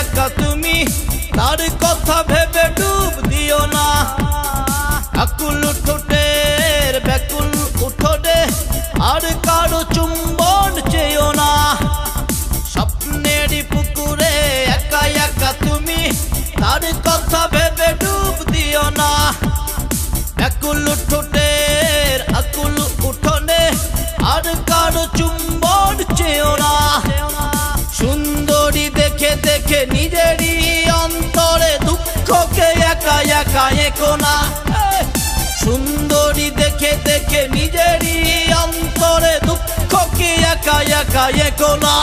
একা তুমি, তার কথা ভেবে ডুব দিও না। আকুল ব্যাকুল উঠোনে আর কারও চুম্বন চেয়েও না। স্বপ্নের পুকুরে একা একা তুমি, তার কথা ভেবে ডুব দিও না। ব্যাকুল ঠোঁটের আকুল উঠোনে, আর কারও চুম্বন একা কোনা সুন্দরী দেখে দেখে নিজেরই অন্তরে দুঃখকে একা একা একো না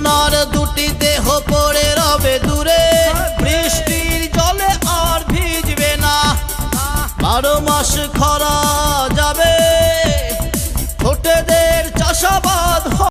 not